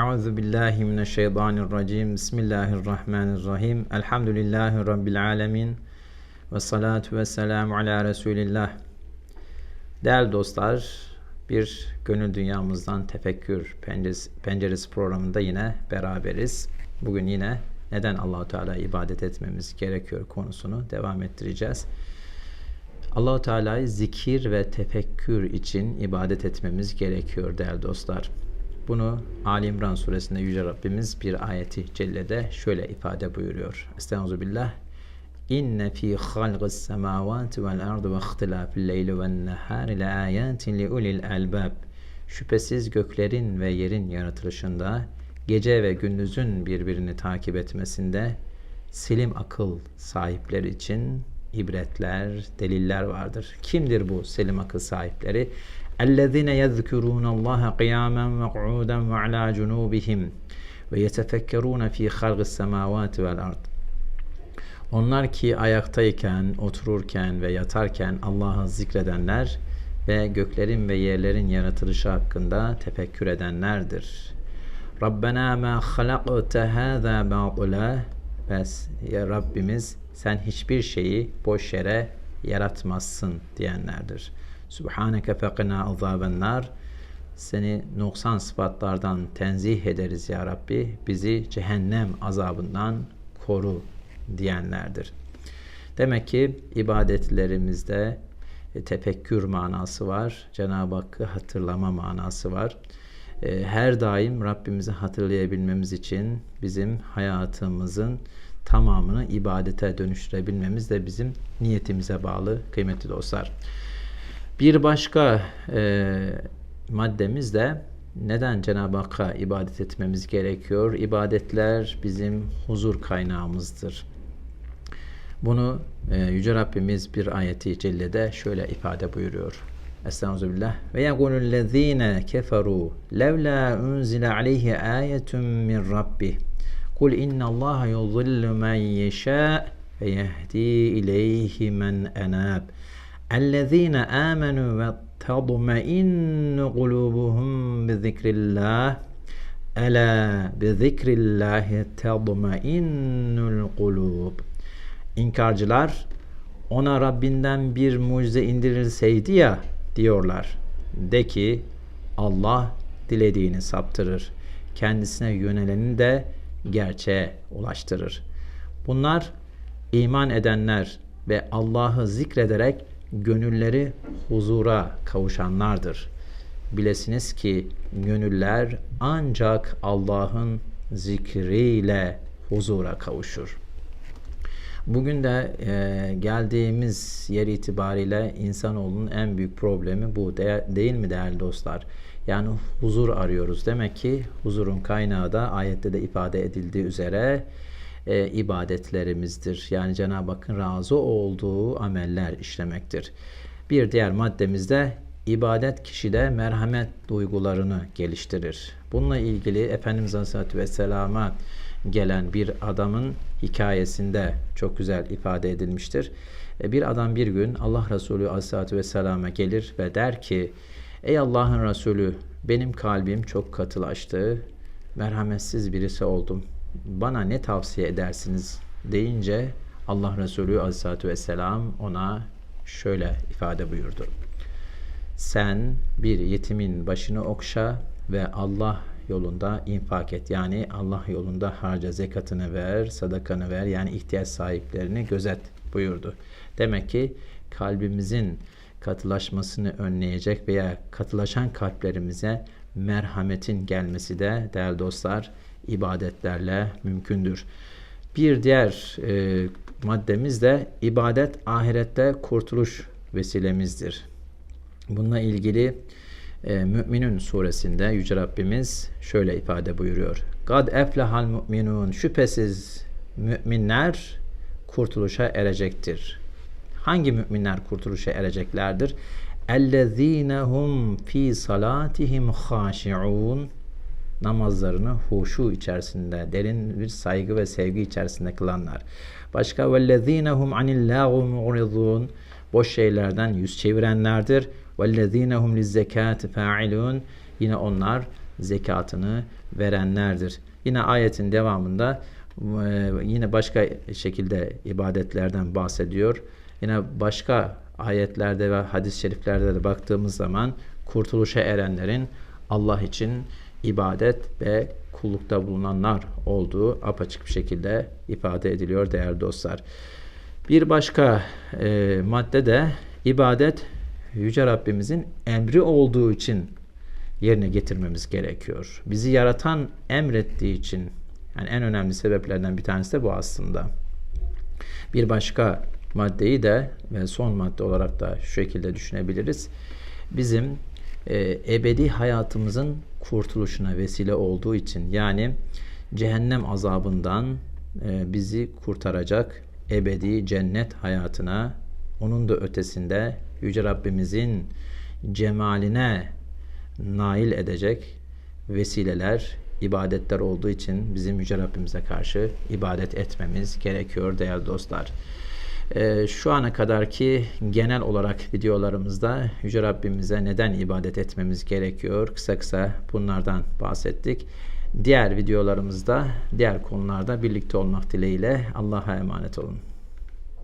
Euzu billahi mineşşeytanirracim. Bismillahirrahmanirrahim. Elhamdülillahi rabbil alamin. Ve salatu ve selamu ala Resulillah. Değerli dostlar, bir gönül dünyamızdan tefekkür penceresi, penceresi programında yine beraberiz. Bugün yine neden Allahu Teala ibadet etmemiz gerekiyor konusunu devam ettireceğiz. Allahu Teala'yı zikir ve tefekkür için ibadet etmemiz gerekiyor değerli dostlar. Bunu Ali İmran suresinde Yüce Rabbimiz bir ayeti cellede şöyle ifade buyuruyor. Estağfirullah. İnne fi halqis semavati vel ardı ve ihtilafil leyli ven nehari le ayatin li ulil albab. Şüphesiz göklerin ve yerin yaratılışında, gece ve gündüzün birbirini takip etmesinde selim akıl sahipleri için ibretler, deliller vardır. Kimdir bu selim akıl sahipleri? اَلَّذِينَ يَذْكُرُونَ اللّٰهَ قِيَامًا وَقْعُودًا وَعَلَى جُنُوبِهِمْ وَيَتَفَكَّرُونَ ف۪ي خَلْقِ السَّمَاوَاتِ وَالْاَرْضِ Onlar ki ayaktayken, otururken ve yatarken Allah'ı zikredenler ve göklerin ve yerlerin yaratılışı hakkında tefekkür edenlerdir. Rabbena ma halakte hâzâ bâtılâ ve ya Rabbimiz sen hiçbir şeyi boş yere yaratmazsın diyenlerdir. Subhaneke fekina azaben nar. Seni noksan sıfatlardan tenzih ederiz ya Rabbi. Bizi cehennem azabından koru diyenlerdir. Demek ki ibadetlerimizde e, tefekkür manası var. Cenab-ı Hakk'ı hatırlama manası var. E, her daim Rabbimizi hatırlayabilmemiz için bizim hayatımızın tamamını ibadete dönüştürebilmemiz de bizim niyetimize bağlı kıymetli dostlar. Bir başka e, maddemiz de neden Cenab-ı Hakk'a ibadet etmemiz gerekiyor? İbadetler bizim huzur kaynağımızdır. Bunu e, Yüce Rabbimiz bir ayeti cellede şöyle ifade buyuruyor. Estağfirullah. Ve yekulüllezine keferu levla unzile aleyhi ayetun min rabbih. Kul inna Allah yudhillu men yeşâ ve yehdi ileyhi men enâb. اَلَّذ۪ينَ آمَنُوا وَتَضْمَئِنُّ قُلُوبُهُمْ بِذِكْرِ اللّٰهِ اَلَا بِذِكْرِ اللّٰهِ تَضْمَئِنُّ الْقُلُوبِ İnkarcılar ona Rabbinden bir mucize indirilseydi ya diyorlar. De ki Allah dilediğini saptırır. Kendisine yöneleni de gerçeğe ulaştırır. Bunlar iman edenler ve Allah'ı zikrederek gönülleri huzura kavuşanlardır. Bilesiniz ki gönüller ancak Allah'ın zikriyle huzura kavuşur. Bugün de e, geldiğimiz yer itibariyle insanoğlunun en büyük problemi bu de, değil mi değerli dostlar? Yani huzur arıyoruz. Demek ki huzurun kaynağı da ayette de ifade edildiği üzere e, ibadetlerimizdir. Yani Cenab-ı Hakk'ın razı olduğu ameller işlemektir. Bir diğer maddemizde ibadet kişide merhamet duygularını geliştirir. Bununla ilgili Efendimiz Aleyhisselatü Vesselam'a gelen bir adamın hikayesinde çok güzel ifade edilmiştir. E, bir adam bir gün Allah Resulü Aleyhisselatü Vesselam'a gelir ve der ki Ey Allah'ın Resulü benim kalbim çok katılaştı, merhametsiz birisi oldum bana ne tavsiye edersiniz deyince Allah Resulü Aleyhisselatü Vesselam ona şöyle ifade buyurdu. Sen bir yetimin başını okşa ve Allah yolunda infak et. Yani Allah yolunda harca zekatını ver, sadakanı ver. Yani ihtiyaç sahiplerini gözet buyurdu. Demek ki kalbimizin katılaşmasını önleyecek veya katılaşan kalplerimize merhametin gelmesi de değerli dostlar ibadetlerle mümkündür. Bir diğer e, maddemiz de ibadet ahirette kurtuluş vesilemizdir. Bununla ilgili e, Müminun suresinde Yüce Rabbimiz şöyle ifade buyuruyor. Gad eflehal mu'minun şüphesiz müminler kurtuluşa erecektir. Hangi müminler kurtuluşa ereceklerdir? اَلَّذ۪ينَهُمْ fi salatihim خَاشِعُونَ namazlarını huşu içerisinde, derin bir saygı ve sevgi içerisinde kılanlar. Başka وَالَّذ۪ينَهُمْ عَنِ اللّٰهُ مُعْرِضُونَ Boş şeylerden yüz çevirenlerdir. وَالَّذ۪ينَهُمْ لِلزَّكَاتِ فَاِلُونَ Yine onlar zekatını verenlerdir. Yine ayetin devamında e, yine başka şekilde ibadetlerden bahsediyor. Yine başka ayetlerde ve hadis-i şeriflerde de baktığımız zaman kurtuluşa erenlerin Allah için ibadet ve kullukta bulunanlar olduğu apaçık bir şekilde ifade ediliyor değerli dostlar. Bir başka e, madde de ibadet Yüce Rabbimizin emri olduğu için yerine getirmemiz gerekiyor. Bizi yaratan emrettiği için yani en önemli sebeplerden bir tanesi de bu aslında. Bir başka maddeyi de ve son madde olarak da şu şekilde düşünebiliriz. Bizim e, ebedi hayatımızın kurtuluşuna vesile olduğu için yani cehennem azabından e, bizi kurtaracak ebedi cennet hayatına onun da ötesinde Yüce Rabbimizin cemaline nail edecek vesileler, ibadetler olduğu için bizim Yüce Rabbimize karşı ibadet etmemiz gerekiyor değerli dostlar. Ee, şu ana kadarki genel olarak videolarımızda Yüce Rabbimize neden ibadet etmemiz gerekiyor? Kısa kısa bunlardan bahsettik. Diğer videolarımızda, diğer konularda birlikte olmak dileğiyle Allah'a emanet olun.